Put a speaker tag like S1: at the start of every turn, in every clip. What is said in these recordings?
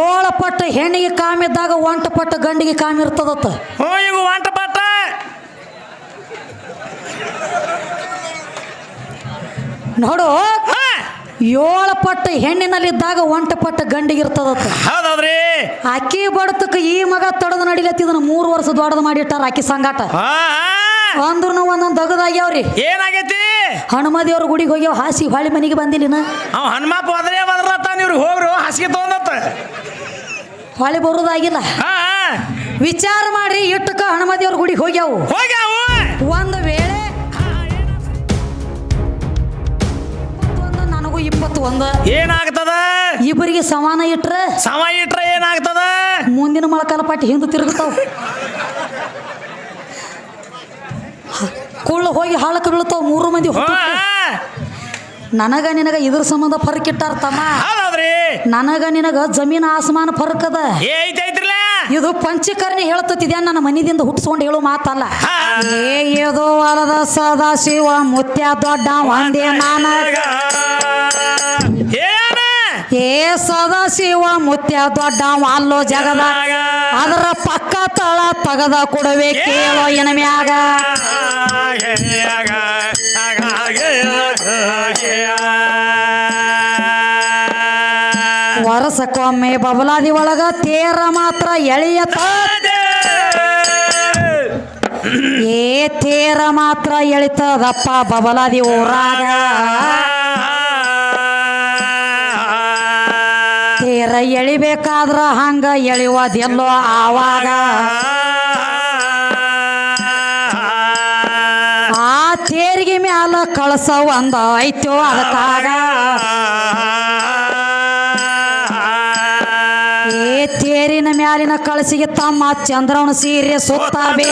S1: ಏಳು ಪಟ್ಟು ಹೆಣ್ಣಿಗೆ ಕಾಮಿದ್ದಾಗ ಒಂಟ ಪಟ್ಟು ಗಂಡಿಗೆ ಕಾಮಿರ್ತದತ್ತ
S2: ಹ್ಞೂ ಈಗ ಒಂಟ ಪಟ್ಟ.
S1: ನೋಡು ಏಳು ಪಟ್ಟು ಹೆಣ್ಣಿನಲ್ಲಿದ್ದಾಗ ಒಂಟ ಪಟ್ಟು ಗಂಡಿಗೆ ಇರ್ತದತ್ತ.
S2: ಹೌದೌದ್ರಿ.
S1: ಅಕ್ಕಿ ಬಡತಕ್ಕ ಈ ಮಗ ತಡದು ನಡಿಲತ್ತಿದನ ಮೂರು ವರ್ಷ ದೊಡ್ಡದು ಮಾಡಿಟ್ಟಾರ ಅಕ್ಕಿ ಸಂಗಾಟ. ಅಂದ್ರೂ ಒಂದೊಂದು ದಗದಾಗ್ಯಾವ್ರಿ.
S2: ಏನಾಗೈತಿ?
S1: ಹನುಮದೇವ್ರ ಗುಡಿಗೆ ಹೋಗ್ಯಾವ ಹಾಸಿ ಹೊಳಿ ಮನೆಗೆ ಬಂದಿಲ್ಲ
S2: ಅವ ಹನುಮಪ್ಪ ಹೋಗ್ರು ಹಾಸಿಗೆ ತಗೊಂಡತ್ತ.
S1: ಹೊಳೆ ಬರೋದಾಗಿಲ್ಲ.
S2: ಹಾ
S1: ವಿಚಾರ ಮಾಡಿ ಇಟ್ಟಕ್ಕ ಹನುಮದೇವ್ರ ಗುಡಿಗೆ ಹೋಗ್ಯಾವು.
S2: ಹೋಗ್ಯಾವು.
S1: ಒಂದು ವೇಳೆ ಇಪ್ಪತ್ತೊಂದು ನನಗೂ ಇಪ್ಪತ್ತೊಂದು.
S2: ಏನಾಗ್ತದ?
S1: ಇಬ್ಬರಿಗೆ ಸಮಾನ ಇಟ್ರ?
S2: ಸಮ ಇಟ್ರ ಏನಾಗ್ತದ?
S1: ಮುಂದಿನ ಮೊಳಕಾಲ ಪಟ್ಟಿ ಹಿಂದೆ ತಿರುಗುತ್ತಾವ ಕುಳ್ಳು ಹೋಗಿ ಹಾಳಕ್ಕೆ ಬೀಳ್ತಾವ ಮೂರು ಮಂದಿ ಹುಟ್ಟು. ನನಗ ನಿನಗ ಇದ್ರ ಸಂಬಂಧ ಫರ್ಕ್ ಇಟ್ಟಾರ ತಮ್ಮ. ನನಗ ನಿನಗ ಜಮೀನ್ ಆಸಮಾನ ಫರಕ್ ಅದ
S2: ಏ
S1: ಇದು ಪಂಚಕರ್ಣಿ ಹೇಳ್ತತಿದ್ಯಾ ನನ್ನ ಮನಿದಿಂದ ಹುಟ್ಟಿಸ್ಕೊಂಡು ಹೇಳೋ ಮಾತಲ್ಲ ಏದೋ ಅಲದ ಸದಾ ಶಿವ ಮುತ್ಯ ದೊಡ್ಡ ಒಂದೇ ಏ ಸದಾ ಶಿವ ಮುತ್ಯ ದೊಡ್ಡ ಅಲ್ಲೋ ಜಗದ ಅದರ ಪಕ್ಕ ತಳ ತಗದ ಕೊಡವೆ ಕೇಳೋ ಎನಮ್ಯಾಗ ಮ್ಯಾಗ ವರ್ಷಕ್ಕೊಮ್ಮೆ ಬಬಲಾದಿ ಒಳಗ ತೇರ ಮಾತ್ರ ಎಳೆಯತ ಏ ತೇರ ಮಾತ್ರ ಎಳಿತದಪ್ಪ ಬಬಲಾದಿ ಊರಾಗ. ತೇರ ಎಳಿಬೇಕಾದ್ರ ಹಂಗ ಎಳಿಯೋದೆಲ್ಲೋ ಆವಾಗ. ಆ ತೇರಿಗೆ ಮ್ಯಾಲ ಕಳಸ ಒಂದ ಐತೋ ಅದಕ್ಕಾಗ. ಮ್ಯಾಲಿನ ಕಳಸಿಗೆ ತಮ್ಮ ಚಂದ್ರವನ ಸೀರೆ ಸುತ್ತಬೇ.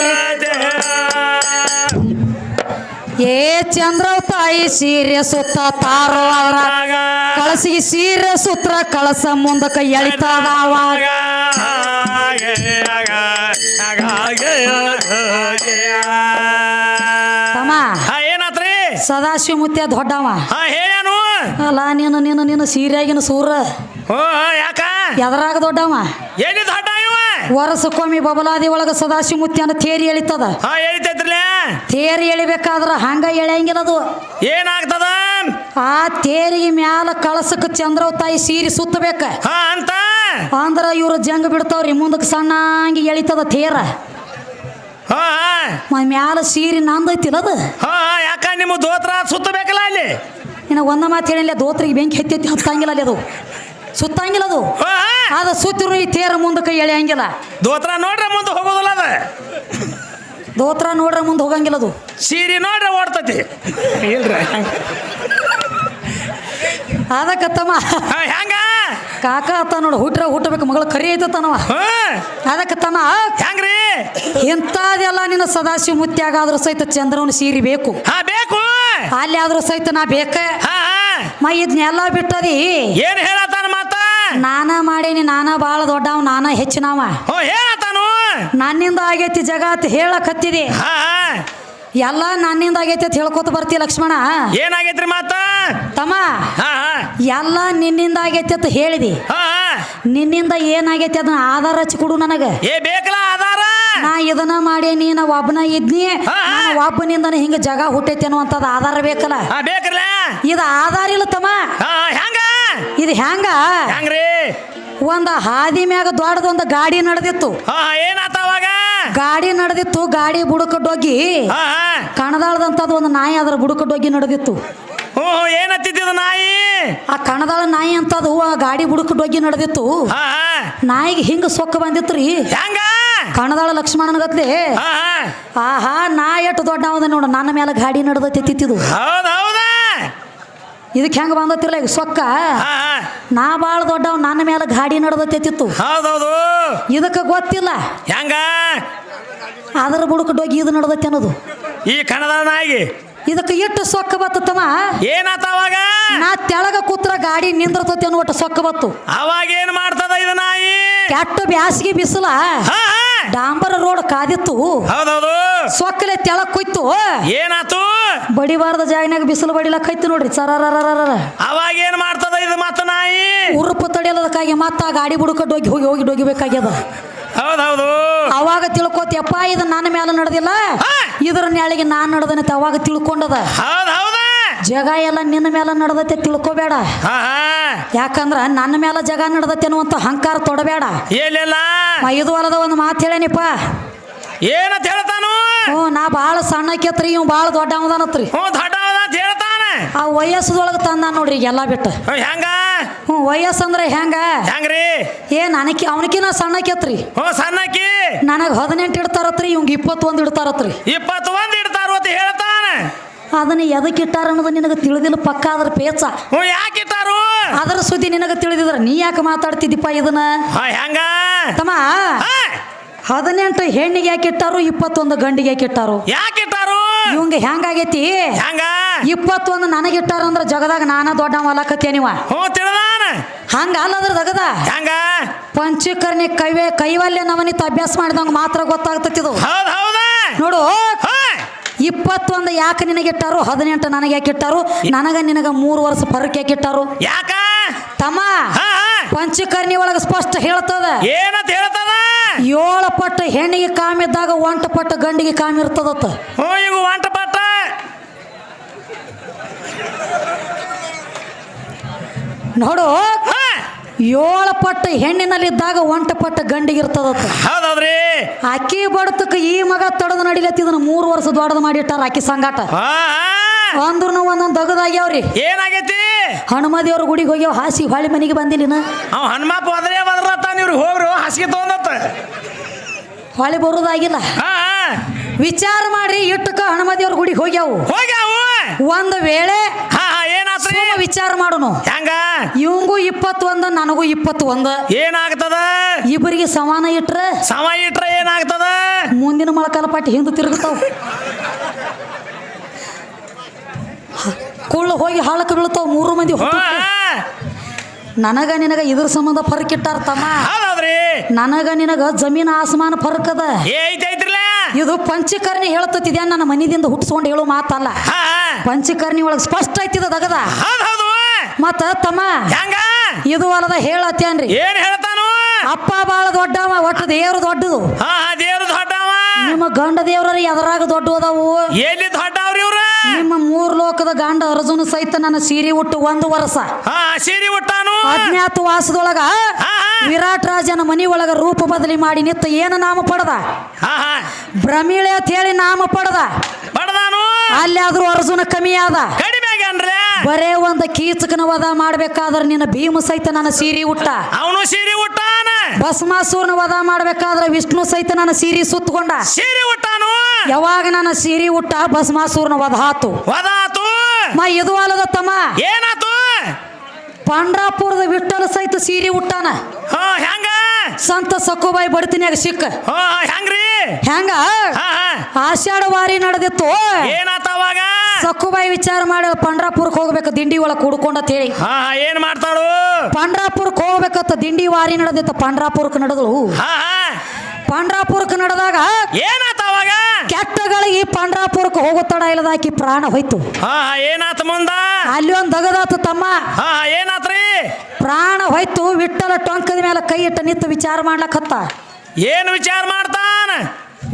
S1: ಏ ಚಂದ್ರವ ತಾಯಿ ಸೀರೆ ಸುತ್ತ ತಾರೋ ಅವರ ಕಳಸಿಗೆ ಸೀರೆ ಸುತ್ರ ಕಳಸ ಮುಂದಕ್ಕೆ ಎಳಿತದ ಅವಾಗ ತಮ್ಮ
S2: ಏನಾತ್ರಿ
S1: ಸದಾಶಿವ ಮುತ್ಯ ದೊಡ್ಡವ.
S2: ಹೇಳನು
S1: ಅಲ್ಲ ನೀನು ನೀನು ನೀನು ಸೀರೆಯಾಗಿನ ಸೂರ.
S2: ಯಾಕ?
S1: ಎದರಾಗ ದೊಡ್ಡವ.
S2: ಏನಿದ್ ಹಠ ಇವ?
S1: ವರ್ಷಕ್ಕೊಮ್ಮೆ ಬಬಲಾದಿ ಒಳಗ ಸದಾಶಿವ ಮುತ್ಯನ ತೇರಿ ಎಳಿತದ.
S2: ಹಾ
S1: ತೇರಿ ಎಳಿಬೇಕಾದ್ರ ಹಂಗ ಎಳೆಯಂಗಿಲ್ಲ ಅದು.
S2: ಏನಾಗ್ತದ?
S1: ಆ ತೇರಿಗೆ ಮ್ಯಾಲ ಕಳಸಕ್ಕೆ ಚಂದ್ರವ ತಾಯಿ ಸೀರಿ ಸುತ್ತಬೇಕ.
S2: ಹಾ ಅಂತ?
S1: ಅಂದ್ರ ಇವ್ರು ಜಂಗ ಬಿಡ್ತಾವ್ರಿ ಮುಂದಕ್ಕೆ ಸಣ್ಣಂಗಿ ಎಳಿತದ ತೇರ.
S2: ಹಾ
S1: ಮ- ಮ್ಯಾಲ ಸೀರಿ ನಂದೈತಿಲ್ಲ ಅದು.
S2: ಹಾ ಯಾಕ ನಿಮ್ಮ ದೋತ್ರ ಸುತ್ತಬೇಕಲ್ಲ ಅಲ್ಲಿ?
S1: ಇನ್ನು ಒಂದ ಮಾತು ಹೇಳಿಲ್ಲ ದೋತ್ರಿಗೆ ಬೆಂಕಿ ಹತ್ತೈತಿ ಹತ್ತಂಗಿಲ್ಲ ಅಲ್ಲಿ ಅದು. ಸುತ್ತಂಗಿಲ್ಲ ಅದು.
S2: ಅದು
S1: ಅದ ಸುತ್ತಿರು ಈ ತೇರ ಮುಂದಕ್ಕೆ ಎಳೆಯಂಗಿಲ್ಲ.
S2: ದೋತ್ರ ನೋಡ್ರೆ ಮುಂದೆ ಹೋಗೋದಿಲ್ಲ ಅದ.
S1: ದೋತ್ರ ನೋಡ್ರೆ ಮುಂದೆ ಹೋಗಂಗಿಲ್ಲ ಅದು.
S2: ಸೀರೆ ನೋಡ್ರೆ ಓಡ್ತತಿ. ಇಲ್ರಿ. ಅದಕ್ಕತ್ತಮ್ಮ ಹೆಂಗ?
S1: ಕಾಕ ಅತ್ತ ನೋಡು ಹುಟ್ರ ಹುಟ್ಟಬೇಕು ಮಗಳ ಕರಿ ಐತನವ
S2: ಅದಕ್ಕತ್ತಮ್ಮ
S1: ಅದಕ್ಕೆ ತಮ್ಮ.
S2: ಹೆಂಗ್ರಿ?
S1: ಇಂಥದೆಲ್ಲ ನಿನ್ನ ಸದಾಶಿವ ಮುತ್ಯಾಗಾದ್ರೂ ಸಹಿತ ಚಂದ್ರವನ ಸೀರೆ ಬೇಕು.
S2: ಹಾ ಬೇಕು.
S1: ಅಲ್ಲಿ ಆದ್ರೂ ಸಹಿತ ನಾ ಬೇಕ. ಮೈ ಇದನ್ನೆಲ್ಲ ಬಿಟ್ಟದಿ.
S2: ಏನ್ ಮಾತ
S1: ನಾನ ಮಾಡೇನಿ ನಾನ ಬಾಳ ದೊಡ್ಡವ ನಾನ ಹೆಚ್ಚಿನವ.
S2: ಹೋ ಹೇಳತ್ತಾನು
S1: ನನ್ನಿಂದ ಆಗೈತಿ ಜಗತ್ ಹೇಳಕ್ ಹತ್ತಿದಿ
S2: ಹಾ.
S1: ಎಲ್ಲ ನನ್ನಿಂದ ಆಗೈತಿ ಅಂತ ಹೇಳ್ಕೊತ ಬರ್ತಿ ಲಕ್ಷ್ಮಣ.
S2: ಏನಾಗೈತ್ರಿ ಮಾತ?
S1: ತಮ್ಮ
S2: ಹಾ
S1: ಎಲ್ಲ ನಿನ್ನಿಂದ ಆಗೈತಿ ಅಂತ ಹೇಳಿದಿ.
S2: ಹಾ
S1: ನಿನ್ನಿಂದ ಏನಾಗೈತಿ ಅದನ್ನ ಆಧಾರ ಹಚ್ಚಿ ಕೊಡು ನನಗೆ.
S2: ಏ ಬೇಕಲ್ಲ ಆಧಾರ?
S1: ನಾ ಇದನ್ನ ಮಾಡೇನಿ ನಾ ಒಬ್ಬನ ಇದ್ನಿ.
S2: ಒಬ್ಬನಿಂದ
S1: ನಾನು ಒಬ್ಬನಿಂದನ ಹಿಂಗ ಜಗ ಹುಟ್ಟೈತಿ ಅನ್ನುವಂಥದ್ದು ಆಧಾರ ಬೇಕಲ್ಲ.
S2: ಹಾ ಬೇಕ್ರಲ್ಲ
S1: ಇದು ಆಧಾರ ಇಲ್ಲ ತಮ್ಮ.
S2: ಹಾ
S1: ಇದು ಹೆಂಗ
S2: ಹೆಂಗ್ರಿ
S1: ಒಂದ ಹಾದಿ ಮ್ಯಾಗ ದೊಡ್ಡದೊಂದು ಗಾಡಿ ನಡೆದಿತ್ತು.
S2: ಹಾ ಏನಾತ ಅವಾಗ?
S1: ಗಾಡಿ ನಡೆದಿತ್ತು ಗಾಡಿ
S2: ಹಾ ಹಾ.
S1: ಕಣದಾಳದಂಥದ್ದು ಒಂದು ನಾಯಿ ಅದರ ಬುಡಕಡ್ಡೋಗಿ ನಡೆದಿತ್ತು.
S2: ಹ್ಞೂ ಏನತ್ತಿದ್ದು ನಾಯಿ?
S1: ಆ ಕಣದಾಳ ನಾಯಿ ಅಂತದು ಆ ಗಾಡಿ ಬುಡಕಡ್ಡೋಗಿ ನಡೆದಿತ್ತು.
S2: ಹಾ ಹಾ.
S1: ನಾಯಿಗೆ ಹಿಂಗ ಸೊಕ್ಕ ಬಂದಿತ್ತು
S2: ಹೆಂಗ
S1: ಕಣದಾಳ ಲಕ್ಷ್ಮಣನಗತ್ಲೆ
S2: ಹಾ ಹಾ.
S1: ಆಹಾ ನಾಯಿ ಎಷ್ಟು ದೊಡ್ಡ ನೋಡ ನನ್ನ ಮೇಲೆ ಗಾಡಿ ನಡೆದೈತಿ ತಿತ್ತಿದು.
S2: ಹೌದಾ
S1: ಇದಕ್ಕೆ ಹೆಂಗ ಬಂದತಿರ್ಲ ಈಗ ಸೊಕ್ಕ? ನಾ ಭಾಳ ದೊಡ್ಡವ ನನ್ನ ಮೇಲೆ ಗಾಡಿ ನಡೆದತ್ತಿತ್ತು.
S2: ಹೌದೌದು.
S1: ಇದಕ್ಕೆ ಗೊತ್ತಿಲ್ಲ.
S2: ಹೆಂಗ?
S1: ಅದರ ಬುಡಕಡ್ಡೋಗಿ ಇದು ನಡೆದತ್ತೆ ಅನ್ನೋದು.
S2: ಈ ನಾಯಿಗೆ
S1: ಇದಕ್ಕೆ ಎಷ್ಟು ಸೊಕ್ಕ ಬತ್ತಮ್ಮ
S2: ಏನಾತ ಅವಾಗ?
S1: ನಾ ತೆಳಗ ಕೂತ್ರ ಗಾಡಿ ನಿಂದ್ರತತಿ ಅನ್ನೋ ಒಟ್ಟು ಸೊಕ್ಕ ಬತ್ತು.
S2: ಅವಾಗ ಏನ್ ಮಾಡ್ತದ ಇದು ನಾಯಿ?
S1: ಕೆಟ್ಟ ಬ್ಯಾಸಿಗೆ ಬಿಸಿಲ. ಡಾಂಬರ ರೋಡ್ ಕಾದಿತ್ತು.
S2: ಹೌದೌದು.
S1: ಸೊಕ್ಕಲೆ ತೆಳಗ್ ಕುಯ್ತು.
S2: ಏನಾತು?
S1: ಬಡಿಬಾರ್ದ ಜಾಗನಾಗ ಬಿಸಿಲು ಬಡಿಲಕ್ಕೈತಿ ನೋಡ್ರಿ. ಸರರರರ
S2: ಅವಾಗ ಏನ್ ಮಾಡ್ತದ ಇದು ಮತ್ತ ನಾಯಿ?
S1: ಉರುಪು ತಡೆಯಲದಕ್ಕಾಗಿ ಮತ್ತ ಗಾಡಿ ಬುಡಕಟ್ಟು ಹೋಗಿ ಹೋಗಿ ಹೋಗಿ ಡೊಗಿಬೇಕಾಗ್ಯದ.
S2: ಹೌದೌದು.
S1: ಅವಾಗ ತಿಳ್ಕೊತಿಯಪ್ಪ ಇದು ನನ್ನ ಮೇಲೆ ನಡೆದಿಲ್ಲ. ಇದ್ರ ನ್ಯಾಳಿಗೆ ನಾನು ನಡೆದನೆ ಅವಾಗ ತಿಳ್ಕೊಂಡದ. ಜಗ ಎಲ್ಲ ನಿನ್ನ ಮೇಲೆ ನಡೆದತ್ತೆ ತಿಳ್ಕೊಬೇಡ. ಯಾಕಂದ್ರ ನನ್ನ ಮೇಲೆ ಜಗ ನಡೆದತ್ತೆ ಅನ್ನುವಂತ ಅಹಂಕಾರ ತೊಡಬೇಡ.
S2: ಏನಿಲ್ಲ.
S1: ಇದು ಅಲ್ಲದ ಒಂದು ಮಾತು ಹೇಳೇನಿಪ್ಪ.
S2: ಏನಂತ ಹೇಳ್ತಾನು
S1: ಹ್ಞೂ ನಾ ಭಾಳ ಸಣ್ಣಕ್ಕೆತ್ರಿ ಇವ್ ಭಾಳ ದೊಡ್ಡ ಅವದಾನತ್ರಿ
S2: ಹ್ಞೂ ದೊಡ್ಡ ಅಂತ ಹೇಳ್ತಾನೆ.
S1: ಆ ವಯಸ್ಸದೊಳಗೆ ತಂದ ನೋಡ್ರಿ ಎಲ್ಲ ಬಿಟ್ಟು.
S2: ಹ್ಞೂ ಹೆಂಗ?
S1: ಹ್ಞೂ ವಯಸ್ಸು ಅಂದ್ರೆ ಹೆಂಗ?
S2: ಹೆಂಗ್ರಿ?
S1: ಏ ನನಕಿ ಅವನಕಿನ ಸಣ್ಣಕ್ಕೆತ್ರಿ
S2: ಹ್ಞೂ ಸಣ್ಣಕ್ಕಿ
S1: ನನಗೆ ಹದಿನೆಂಟು ಇಡ್ತಾರತ್ರಿ ಇವಂಗ ಇಪ್ಪತ್ತೊಂದು ಇಡ್ತಾರತ್ರಿ.
S2: ಇಪ್ಪತ್ತು ಒಂದ್ ಇಡ್ತಾರ ಅಂತ ಹೇಳ್ತಾನೆ.
S1: ಅದನ್ನ ಎದಕ್ಕೆ ಇಟ್ಟಾರ ಅನ್ನೋದು ನಿನಗೆ ತಿಳಿದಿಲ್ಲ ಪಕ್ಕ ಅದ್ರ ಪೇಚ.
S2: ಹ್ಞೂ ಯಾಕೆ ಇಟ್ಟಾರು?
S1: ಅದರ ಸುದ್ದಿ ನಿನಗೆ ತಿಳಿದಿದ್ರ ನೀ ಯಾಕೆ ಮಾತಾಡ್ತಿದ್ದಿಪ್ಪ ಇದನ್ನ?
S2: ಹಾ ಹೆಂಗ?
S1: ತಮ್ಮ.
S2: ಹಾ
S1: ಹದಿನೆಂಟು ಹೆಣ್ಣಿಗೆ ಯಾಕೆ ಇಟ್ಟಾರು ಇಪ್ಪತ್ತೊಂದು ಗಂಡಿಗೆ ಯಾಕೆ ಇಟ್ಟಾರು?
S2: ಯಾಕೆ ಇಟ್ಟಾರು?
S1: ಇವಂಗ ಹೆಂಗಾಗೈತಿ
S2: ಹೆಂಗ
S1: ಇಪ್ಪತ್ತೊಂದು ನನಗಿಟ್ಟಾರ ಅಂದ್ರೆ ಜಗದಾಗ ನಾನ ದೊಡ್ಡ ಮಲಕತ್ತೇ ನೀವ.
S2: ಹ್ಞೂ ತಿಳಿದಾನ
S1: ಹಂಗ ಅಲ್ಲದ್ರ ದಗದ
S2: ಹೆಂಗ
S1: ಪಂಚಕರ್ಣಿ ಕೈವೆ ಕೈವಲ್ಯ ನವನಿತ ಅಭ್ಯಾಸ ಮಾಡಿದಂಗ ಮಾತ್ರ ಗೊತ್ತಾಗ್ತತಿದು
S2: ಹೌದ್ ಹೌದ?
S1: ನೋಡು ಇಪ್ಪತ್ತೊಂದು ಯಾಕೆ ನಿನಗಿಟ್ಟಾರು ಹದಿನೆಂಟು ನನಗೆ ಯಾಕೆ ಇಟ್ಟಾರು ನನಗ ನಿನಗ ಮೂರು ವರ್ಷ ಪರಕ್ ಯಾಕೆ ಇಟ್ಟಾರು?
S2: ಯಾಕ?
S1: ತಮ್ಮ
S2: ಹಾ ಹಾ.
S1: ಪಂಚಕರ್ಣಿ ಒಳಗ ಸ್ಪಷ್ಟ ಹೇಳ್ತದ.
S2: ಏನಂತ ಹೇಳ್ತದ
S1: ಏಳು ಪಟ್ಟು ಹೆಣ್ಣಿಗೆ ಕಾಮಿದ್ದಾಗ ಒಂಟ ಪಟ್ಟು ಗಂಡಿಗೆ ಕಾಮಿ ಇರ್ತದತ್ತ.
S2: ಹ್ಞೂ ಈಗ ಒಂಟ ಪಟ್ಟ.
S1: ನೋಡು ಏಳು ಪಟ್ಟು ಹೆಣ್ಣಿನಲ್ಲಿದ್ದಾಗ ಒಂಟ ಪಟ್ಟು ಗಂಡಿಗೆ ಇರ್ತದತ್ತ.
S2: ಹೌದೌದ್ರಿ.
S1: ಅಕ್ಕಿ ಬಡತಕ್ಕ ಈ ಮಗ ತಡದು ನಡಿಲತ್ತಿದನ ಮೂರು ವರ್ಷ ದೊಡ್ಡದು ಮಾಡಿಟ್ಟಾರ ಅಕ್ಕಿ ಸಂಗಾಟ. ಅಂದ್ರೂ ಒಂದೊಂದು ದಗದಾಗ್ಯಾವ್ರಿ.
S2: ಏನಾಗೈತಿ?
S1: ಹನುಮದೇವ್ರ ಗುಡಿಗೆ ಹೋಗ್ಯಾವ ಹಾಸಿ ಹೊಳಿ ಮನೆಗೆ ಬಂದಿಲ್ಲ
S2: ಅವ ಹನುಮಪ್ಪ ಹಾಸಿಗೆ ತಗೊಂಡತ್ತ
S1: ಹೊಳೆ ಬರೋದಾಗಿಲ್ಲ.
S2: ಹಾ
S1: ವಿಚಾರ ಮಾಡ್ರಿ ಇಟ್ಟಕ ಹನುಮದೇವ್ರ ಗುಡಿಗೆ ಹೋಗ್ಯಾವು.
S2: ಹೋಗ್ಯಾವು.
S1: ಒಂದು ವೇಳೆ
S2: ಹಾ ಹಾ ಏನಾತ್ರಿ?
S1: ಸುಮ್ಮ ವಿಚಾರ ಮಾಡುನು.
S2: ಹೆಂಗ?
S1: ಇವಂಗೂ ಇಪ್ಪತ್ತೊಂದು ನನಗೂ ಇಪ್ಪತ್ತೊಂದು.
S2: ಏನಾಗ್ತದ?
S1: ಇಬ್ಬರಿಗೆ ಸಮಾನ ಇಟ್ರೆ?
S2: ಸಮ ಇಟ್ರ ಏನಾಗ್ತದ?
S1: ಮುಂದಿನ ಮೊಳಕಾಲ ಪಟ್ಟಿ ಹಿಂದೆ ತಿರುಗುತ್ತಾವ ಕುಳ್ಳು ಹೋಗಿ ಹಾಳಕ್ಕೆ ಬೀಳ್ತಾವ ಮೂರು ಮಂದಿ ನನಗ ನಿನಗ ಇದ್ರ ಸಂಬಂಧ ಫರ್ಕ್ ಇಟ್ಟಾರ ತಮ್ಮ. ನನಗ ನಿನಗ ಜಮೀನ್ ಆಸಮಾನ
S2: ಫರ್ಕದ.
S1: ಇದು ಪಂಚಕರ್ಣಿ ಹೇಳ್ತಿದ್ಯಾ ನನ್ನ ಮನಿದಿಂದ ಹುಟ್ಟಿಸ್ಕೊಂಡು ಹೇಳೋ ಮಾತಲ್ಲ. ಪಂಚಕರ್ಣಿ ಒಳಗ ಸ್ಪಷ್ಟ ಐತಿದ ದಗದ. ಮತ್ತ ತಮ್ಮ ಇದು ಅಲ್ಲದ ಹೇಳತ್ತೇನ್ರಿ?
S2: ಏನ್ ಹೇಳ್ತಾನು?
S1: ಅಪ್ಪ ಬಾಳ ದೊಡ್ಡವ ಒಟ್ಟು ದೇವ್ರು ದೊಡ್ಡದು.
S2: ದೇವ್ರು ದೊಡ್ಡವ.
S1: ನಿಮ್ಮ ಗಂಡ ದೇವ್ರ ಎದರಾಗ ದೊಡ್ಡ ಅದಾವು
S2: ಎಲ್ಲಿ ಇವ್ರ
S1: ನಿಮ್ಮ ಮೂರ್ ಲೋಕದ ಗಂಡ ಅರ್ಜುನ ಸಹಿತ ನನ್ನ ಸೀರೆ ಉಟ್ಟು ಒಂದು ವರ್ಷ.
S2: ಹಾ ಸೀರಿ ಉಟ್ಟಾನು.
S1: ಅಜ್ಞಾತ ವಾಸದೊಳಗ ವಿರಾಟ್ ರಾಜನ ಮನಿ ಒಳಗ ರೂಪ ಬದಲಿ ಮಾಡಿ ನಿತ್ತ ಏನು ನಾಮ ಪಡದ? ಭ್ರಮಿಳೆ ಅಂತ ಹೇಳಿ ನಾಮ ಪಡದ?
S2: ಪಡೆದಾನು.
S1: ಅಲ್ಲಿ ಆದ್ರೂ ಅರ್ಜುನ ಕಮ್ಮಿ ಆದ?
S2: ಕಡಿಮೆ ಆಗ್ಯಾನ್ರಿ
S1: ಬರೇ ಒಂದು ಕೀಚಕನ ವಧ ಮಾಡ್ಬೇಕಾದ್ರೆ ನಿನ್ನ ಭೀಮ ಸಹಿತ ನನ್ನ ಸೀರೆ ಉಟ್ಟ.
S2: ಅವನು ಸೀರಿ ಉಟ್ಟಾನ.
S1: ಭಸ್ಮಾಸೂರ್ನ ವಧ ಮಾಡ್ಬೇಕಾದ್ರೆ ವಿಷ್ಣು ಸಹಿತ ನನ್ನ ಸೀರೆ ಸುತ್ತಕೊಂಡ.
S2: ಸೀರಿ
S1: ಯಾವಾಗ ನನ್ನ ಸೀರೆ ಉಟ್ಟ ಭಸ್ಮಾಸೂರ್ನ ವಧಾತು?
S2: ವದಾತು
S1: ಮ ಇದು ಅಲ್ಲದ ತಮ್ಮ
S2: ಏನಾತು?
S1: ಪಂಡ್ರಾಪುರದ ವಿಠಲ ಸಹಿತ ಸೀರೆ ಉಟ್ಟಾನ.
S2: ಹಾ ಹೆಂಗ?
S1: ಸಂತ ಸಕ್ಕುಬಾಯಿ ಬಡತಿನ್ಯಾಗ ಸಿಕ್ಕ.
S2: ಹಾ ಹೆಂಗ್ರಿ?
S1: ಹೆಂಗ?
S2: ಹಾ ಹಾ.
S1: ಆಷಾಢ ವಾರಿ ನಡೆದಿತ್ತು.
S2: ಏನಾತ ಅವಾಗ?
S1: ಸಕ್ಕುಬಾಯಿ ವಿಚಾರ ಮಾಡಿ ಪಂಡ್ರಾಪುರಕ್ಕೆ ಹೋಗ್ಬೇಕು ದಿಂಡಿ ಒಳಗೆ ಕುಡ್ಕೊಂಡ ಹೇಳಿ.
S2: ಹಾ ಹಾ ಏನ್ ಮಾಡ್ತಾಳು?
S1: ಪಂಡ್ರಾಪುರಕ್ಕೆ ಹೋಗ್ಬೇಕತ್ತ ದಿಂಡಿ ವಾರಿ ನಡೆದಿತ್ತು ಪಂಡ್ರಾಪುರಕ್ಕೆ ನಡೆದಳು.
S2: ಹಾ ಹಾ.
S1: ಪಂಡ್ರಾಪುರಕ್ಕೆ ನಡೆದಾಗ
S2: ಏನಾತ ಅವಾಗ?
S1: ಕೆಟ್ಟಗಳಿಗೆ ಪಾಂಡ್ರಾಪುರಕ್ಕೆ ಹೋಗುತ್ತಡ ಇಲ್ಲದಾಕಿ ಪ್ರಾಣ ಹೋಯ್ತು.
S2: ಹಾ ಹಾ ಏನಾತ ಮುಂದ?
S1: ಅಲ್ಲಿ ಒಂದು ದಗದಾತು ತಮ್ಮ.
S2: ಹಾ ಹಾ ಏನಾತ್ರಿ?
S1: ಪ್ರಾಣ ಹೋಯ್ತು ವಿಠಲ ಟೊಂಕದ ಮೇಲೆ ಕೈ ಇಟ್ಟ ನಿಂತು ವಿಚಾರ ಮಾಡ್ಲಕತ್ತ
S2: ಏನ್ ವಿಚಾರ ಮಾಡ್ತಾನ?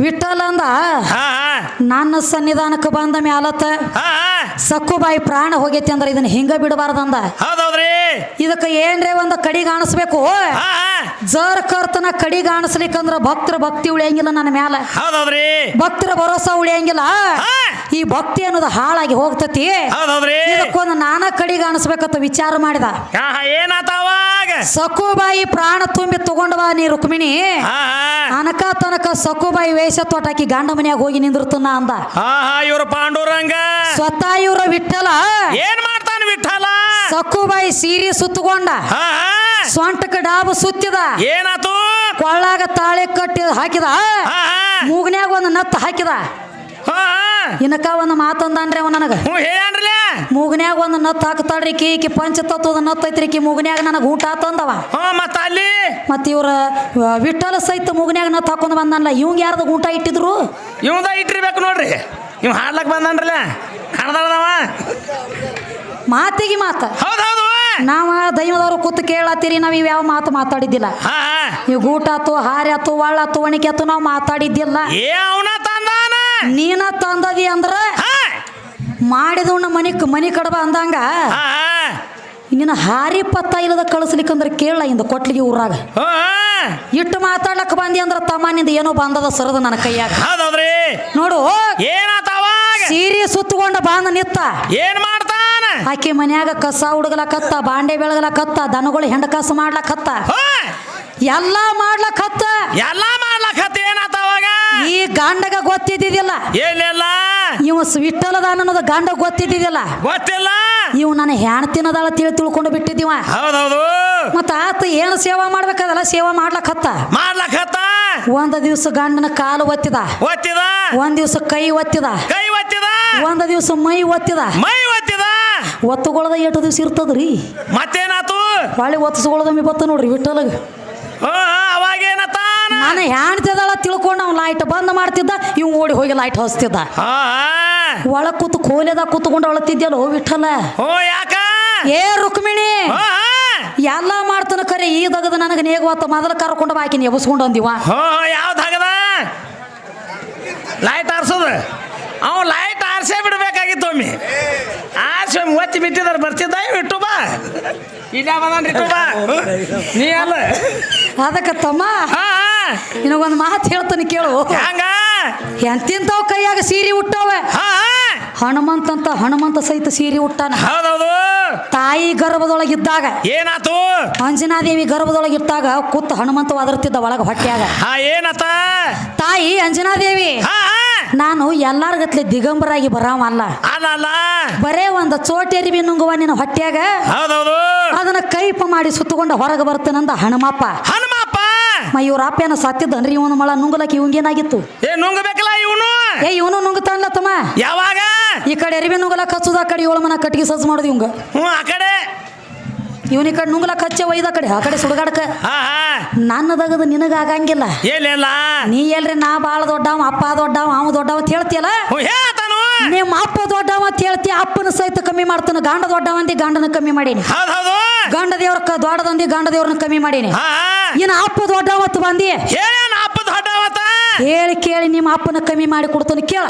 S1: ವಿಠ್ಠಲ ಅಂದ ನನ್ನ ಸನ್ನಿಧಾನಕ್ಕೆ ಬಂದ ಮ್ಯಾಲತ್ತ ಸಕ್ಕುಬಾಯಿ ಪ್ರಾಣ ಹೋಗೈತಿ ಅಂದ್ರೆ ಇದನ್ನ ಹಿಂಗ ಬಿಡಬಾರ್ದಂದ ಇದಕ್ಕೆ ಏನ್ರೇ ಒಂದು ಕಡಿ ಕಾಣಿಸ್ಬೇಕು. ಜರ್ ಕರ್ತನ ಕಡಿ ಕಾಣಿಸ್ಲಿಕ್ಕಂದ್ರ ಭಕ್ತರ ಭಕ್ತಿ ಉಳಿಯಂಗಿಲ್ಲ ನನ್ನ ಮ್ಯಾಲ. ಭಕ್ತರ ಭರೋಸಾ ಉಳಿಯಂಗಿಲ್ಲ. ಈ ಭಕ್ತಿ ಅನ್ನೋದು ಹಾಳಾಗಿ ಹೋಗ್ತತಿ. ಇದಕ್ಕೊಂದು ನಾನಾ ಕಡಿ ಕಾಣಿಸ್ಬೇಕಂತ ವಿಚಾರ ಮಾಡಿದ. ಸಕ್ಕುಬಾಯಿ ಪ್ರಾಣ ತುಂಬಿ ತಗೊಂಡವ ನೀ ರುಕ್ಮಿಣಿ. ಅನಕ ತನಕ ಸಕ್ಕುಬಾಯಿ ವೇಷ ತೊಟಾಕಿ ಗಂಡ ಮನ್ಯಾಗ ಹೋಗಿ ನಿಂದಿರ್ತನ ಅಂದ.
S2: ಹಾ ಹಾ ಇವ್ರ ಪಾಂಡುರಂಗ.
S1: ಸ್ವತಃ ಇವ್ರ ವಿಠಲ
S2: ಏನ್ ಮಾಡ್ತಾನ ವಿಠಲ
S1: ಸಕ್ಕುಬಾಯಿ ಸೀರೆ ಸುತ್ತಕೊಂಡ ಸೊಂಟಕ್ಕೆ ಡಾಬು ಸುತ್ತಿದ.
S2: ಏನಾತು?
S1: ಕೊಳ್ಳಾಗ ತಾಳೆ ಕಟ್ಟಿ ಹಾಕಿದ. ಮೂಗ್ನ್ಯಾಗ ಒಂದು ನತ್ತು ಹಾಕಿದ.
S2: ಇನ್ನಕ
S1: ಇನಕ ಒಂದು ಮಾತಂದನ್ರಿ ಅವ ನನಗ.
S2: ಹ್ಞೂ
S1: ಮೂಗ್ನ್ಯಾಗ ಒಂದು ನತ್ ಹಾಕ್ತಾಳ್ರಿ ಕಿ ಪಂಚ ಪಂಚತತ್ವದ ನತ್ ಐತ್ರಿ ಕಿ ಮೂಗನ್ಯಾಗ ನನಗೆ ಊಟ ತಂದವ.
S2: ಹಾ ಮತ್ತ ಅಲ್ಲಿ?
S1: ಮತ್ತ ಇವ್ರ ವಿಠಲ ಸಹಿತ ಮೂಗನ್ಯಾಗ ನತ್ ಹಾಕೊಂಡ್ ಬಂದಲ್ಲ ಇವಂಗ ಯಾರ್ದು ಊಟ ಇಟ್ಟಿದ್ರು?
S2: ಇವಂದ ಇಟ್ಟಿರ್ಬೇಕು ನೋಡ್ರಿ. ಇವ್ ಹಾಡ್ಲಕ್ ಬಂದನ್ರಲ್ಲ. ಹಣದವ
S1: ಮಾತಿಗೆ ಮಾತ.
S2: ಹೌದೌದು
S1: ನಾವ ದೈವದವ್ರು ಕೂತ್ ಕೇಳತ್ತೀರಿ ನಾವ್ ಇವ್ ಯಾವ ಮಾತು ಮಾತಾಡಿದ್ದಿಲ್ಲ.
S2: ಹಾ ಹಾ.
S1: ನೀವು ಗೂಟ ಆತು ಹಾರಿ ಆತು ಒಳ್ಳ ಆತು ಒಣಗಿ ಆತು ನಾವು ಮಾತಾಡಿದ್ದಿಲ್ಲ. ನೀನ ತಂದದಿ ಅಂದ್ರ
S2: ಹಾ
S1: ಮನೆ ಮನೆ ಕಡಬ ಅಂದಂಗ. ನಿನ್ನ ಹಾರಿ ಪತ್ತ ಇಲ್ಲದ ಕಳಿಸ್ಲಿಕ್ಕಂದ್ರೆ ಕೇಳ ಇಂದ ಕೊಟ್ಲಿಗೆ ಊರಾಗ. ಇಟ್ಟು ಮಾತಾಡ್ಲಕ್ ಬಂದಿ ಅಂದ್ರ ತಮ್ಮನಿಂದ ಏನೋ ಬಂದದ ಸರದ ನನ್ನ ಕೈಯಾಗ. ನೋಡು ಸೀರೆ ಸುತ್ತಕೊಂಡ ಬಾಂದ ನಿತ್ತ.
S2: ಏನ್ ಮಾಡ್ತಾನ?
S1: ಆಕೆ ಮನ್ಯಾಗ ಕಸ ಹುಡುಗಲಕತ್ತ ಬಾಂಡೆ ಬೆಳಗಲಕತ್ತ ದನಗಳು ಹೆಂಡಕಾಸ ಮಾಡ್ಲಕತ್ತ.
S2: ಹೋ,
S1: ಎಲ್ಲಾ ಮಾಡ್ಲಕತ್ತ.
S2: ಎಲ್ಲಾ ಮಾಡ್ಲಕತ್ತ
S1: ಈ ಗಂಡಗ ಗೊತ್ತಿದ್ದಿದ್ದಿಲ್ಲ.
S2: ಏನಿಲ್ಲ?
S1: ಇವ ಸ್ವಿಟ್ಟಲದ ಅನ್ನೋದು ಗಾಂಡ ಗೊತ್ತಿದ್ದಿದ್ದಿಲ್ಲ.
S2: ಗೊತ್ತಿಲ್ಲ?
S1: ಇವ್ ನನ್ನ ಹೆಣ್ತಿನದಾಳ ತಿಳಿ ತಿಳ್ಕೊಂಡು ಬಿಟ್ಟಿದ್ದೀವ.
S2: ಹೌದೌದು.
S1: ಮತ್ತ ಆತ ಏನು ಸೇವಾ ಮಾಡ್ಬೇಕಾದಲ್ಲ ಸೇವಾ ಮಾಡ್ಲಕತ್ತ.
S2: ಮಾಡ್ಲಕತ್ತ?
S1: ಒಂದ ದಿವ್ಸ ಗಂಡನ ಕಾಲು ಒತ್ತಿದ.
S2: ಒತ್ತಿದ?
S1: ಒಂದ್ ದಿವ್ಸ ಕೈ ಒತ್ತಿದ.
S2: ಕೈ ಒತ್ತಿದ?
S1: ಒಂದ ದಿವ್ಸ ಮೈ ಒತ್ತಿದ.
S2: ಮೈ ಒತ್ತಿದ?
S1: ಒತ್ತುಗೊಳದ ಎಷ್ಟು ದಿವ್ಸ ಇರ್ತದ್ರಿ.
S2: ಮತ್ತೇನಾತು?
S1: ಹೊಳ್ಳಿ ಒತ್ತಿಸ್ಕೊಳ್ಳೋದಮ್ಮಿ ಬತ್ತ ನೋಡ್ರಿ ವಿಠಲಗ
S2: ಅವಾಗೇನ
S1: ನಾನು ಹೆಣ್ತಿದಳ ತಿಳ್ಕೊಂಡು ಅವ್ನು ಲೈಟ್ ಬಂದ್ ಮಾಡ್ತಿದ್ದ ಇವ್ ಓಡಿ ಹೋಗಿ ಲೈಟ್ ಹಚ್ತಿದ್ದ
S2: ಹಾ ಹಾ.
S1: ಒಳ ಕೂತು ಕೋಲೆದ ಕೂತ್ಕೊಂಡು ಅಳತಿದ್ಯಲ್ಲ ಓ ವಿಠಲ.
S2: ಹೋ ಯಾಕ?
S1: ಏ ರುಕ್ಮಿಣಿ!
S2: ಹೋ, ಹಾ.
S1: ಎಲ್ಲ ಮಾಡ್ತಾನ ಕರೆ ಈ ದಗದ ನನಗೆ ನೇಗವತ್ತ ಮೊದಲು ಕರ್ಕೊಂಡು ಬಾಕಿ ಎಬ್ಸ್ಕೊಂಡು ಅಂದಿವ.
S2: ಹೋ ಯಾವ್ದು ಹಗದ ಲೈಟ್ ಆರ್ಸೋದು? ಅವ್ ಲೈಟ್ ಆರ್ಸೇ ಬಿಡ್ಬೇಕಾಗಿತ್ತು ಒಮ್ಮೆ. ಆರ್ಸಿ ಒಮ್ಮೆ ಒತ್ತಿ ಬಿಟ್ಟಿದ್ದಾರೆ ಬರ್ತಿದ್ದ? ಇಟ್ಟು ಬಾ. ಇಲ್ಲ ಬಂದ್ರಿ ಬಾ. ನೀ ಅಲ್ಲ
S1: ಅದಕ್ಕೆ ತಮ್ಮ.
S2: ಹಾ ಹಾ.
S1: ನಿನಗೊಂದು ಮಾತು ಹೇಳ್ತಾನೆ ಕೇಳು.
S2: ಹಂಗ
S1: ಎಂತಿಂತವ್ ಕೈಯಾಗ ಸೀರೆ ಉಟ್ಟವೆ?
S2: ಹನುಮಂತ ಅಂತ
S1: ಹನುಮಂತಂತ ಹನುಮಂತ ಸಹಿತ ಸೀರೆ ಉಟ್ಟಾನ.
S2: ಹೌದೌದು.
S1: ತಾಯಿ ಗರ್ಭದೊಳಗಿದ್ದಾಗ
S2: ಏನಾತು?
S1: ಅಂಜನಾದೇವಿ ಗರ್ಭದೊಳಗಿದ್ದಾಗ ಕೂತ ಹನುಮಂತ ಒದರ್ತಿದ್ದ ಒಳಗ ಹೊಟ್ಟೆಯಾಗ
S2: ಹಾ ಏನತ್ತ
S1: ತಾಯಿ ಅಂಜನಾದೇವಿ ನಾನು ಎಲ್ಲಾರ ಎಲ್ಲಾರ್ಗತ್ಲೆ ದಿಗಂಬರಾಗಿ ಬರಾವಲ್ಲ
S2: ಅಲ್ಲ.
S1: ಬರೇ ಒಂದು ಚೋಟೆರಿಬಿ ನುಂಗುವ ನಿನ್ನ ಹೊಟ್ಟೆಯಾಗ
S2: ಹೌದೌದು.
S1: ಅದನ್ನ ಕೈಪ ಮಾಡಿ ಸುತ್ತಕೊಂಡು ಹೊರಗೆ ಬರ್ತೇನಂದ ಹನುಮಪ್ಪ. ಮ ಇವ್ರ ಅಪ್ಪೇನ ಸತ್ತಿದ್ದನ್ರಿ? ಇವನು ಮಳ ನುಂಗಲಕ್ ಇವಂಗೇನಾಗಿತ್ತು
S2: ಏ ನುಂಗಬೇಕಲ್ಲ ಇವನು?
S1: ಏ ಇವನು ನುಂಗತಾನಲ್ಲ ತಮ್ಮ?
S2: ಯಾವಾಗ?
S1: ಈ ಕಡೆ ಅರಿವಿ ನುಂಗಲಕ್ ಹಚ್ಚುದ ಆ ಕಡೆ ಏಳು ಮನ ಕಟ್ಟಿಗೆ ಸಜ್ಜು ಮಾಡುದು ಇವಂಗ.
S2: ಹ್ಞೂ ಆ ಕಡೆ.
S1: ಇವನ ಈ ಕಡೆ ನುಂಗಲಕ್ ಹಚ್ಚೆ ಒಯ್ದ ಕಡೆ ಆ ಕಡೆ ಸುಡಗಾಡಕ. ನನ್ನದಗದು ನಿನಗ ಆಗಂಗಿಲ್ಲ
S2: ಏನಿಲ್ಲ
S1: ನೀ ಎಲ್ರಿ ನಾ ಬಾಳ ದೊಡ್ಡವ ಅಪ್ಪ ದೊಡ್ಡವ ಅವ ದೊಡ್ಡವ ಅಂತ ಹೇಳ್ತಿಯಲ್ಲ? ನಿಮ್ಮ ಅಪ್ಪ ದೊಡ್ಡವ ಅಂತ ಹೇಳ್ತಿ ಅಪ್ಪನ ಸಹಿತ ಕಮ್ಮಿ ಮಾಡ್ತಾನ. ಗಂಡ ದೊಡ್ಡವಂದಿ ಗಂಡನ ಕಮ್ಮಿ ಮಾಡೀನಿ.
S2: ಗಾಂಡ
S1: ಗಂಡ ದೇವ್ರ ದೊಡ್ಡದಂದಿ ಗಂಡ ದೇವ್ರನ್ನ ಕಮ್ಮಿ ಮಾಡೀನಿ.
S2: ಹಾ
S1: ಅಪ್ಪ ದೊಡ್ಡವತ್ತು ಬಂದಿ.
S2: ಅಪ್ಪ ದೊಡ್ಡವತ್ತ
S1: ಹೇಳಿ ಕೇಳಿ ನಿಮ್ಮ ಅಪ್ಪನ ಕಮ್ಮಿ ಮಾಡಿ ಕೊಡ್ತಾನೆ ಕೇಳ.